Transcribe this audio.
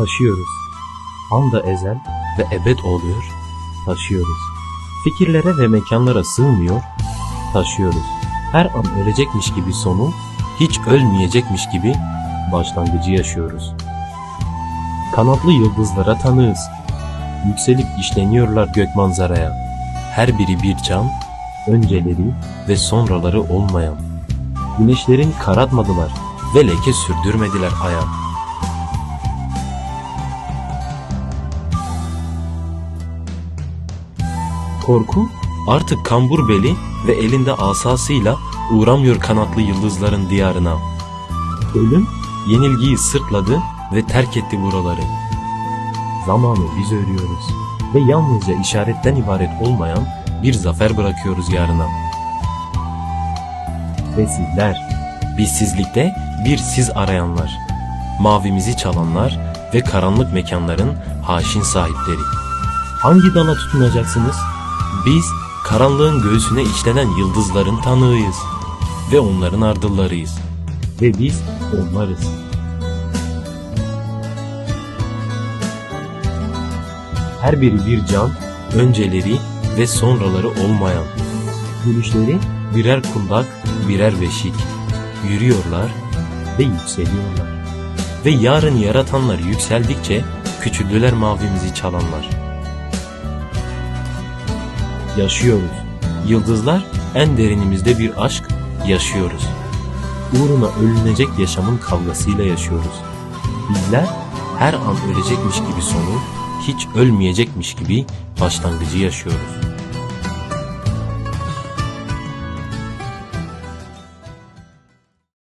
taşıyoruz. Anda ezel ve ebed oluyor, taşıyoruz. Fikirlere ve mekanlara sığmıyor, taşıyoruz. Her an ölecekmiş gibi sonu, hiç ölmeyecekmiş gibi başlangıcı yaşıyoruz. Kanatlı yıldızlara tanığız. Yükselip işleniyorlar gök manzaraya. Her biri bir can, önceleri ve sonraları olmayan. Güneşlerin karartmadılar ve leke sürdürmediler aya. Korku artık kambur beli ve elinde asasıyla uğramıyor kanatlı yıldızların diyarına. Ölüm yenilgiyi sırtladı ve terk etti buraları. Zamanı biz örüyoruz ve yalnızca işaretten ibaret olmayan bir zafer bırakıyoruz yarına. Ve sizler, bizsizlikte bir siz arayanlar, mavimizi çalanlar ve karanlık mekanların haşin sahipleri. Hangi dala tutunacaksınız? Biz karanlığın göğsüne işlenen yıldızların tanığıyız ve onların ardıllarıyız. Ve biz onlarız. Her biri bir can, önceleri ve sonraları olmayan. Gülüşleri birer kundak, birer beşik. Yürüyorlar ve yükseliyorlar. Ve yarın yaratanlar yükseldikçe küçüldüler mavimizi çalanlar. Yaşıyoruz. Yıldızlar en derinimizde bir aşk yaşıyoruz. Uğruna ölünecek yaşamın kavgasıyla yaşıyoruz. Bizler her an ölecekmiş gibi sonu, hiç ölmeyecekmiş gibi başlangıcı yaşıyoruz.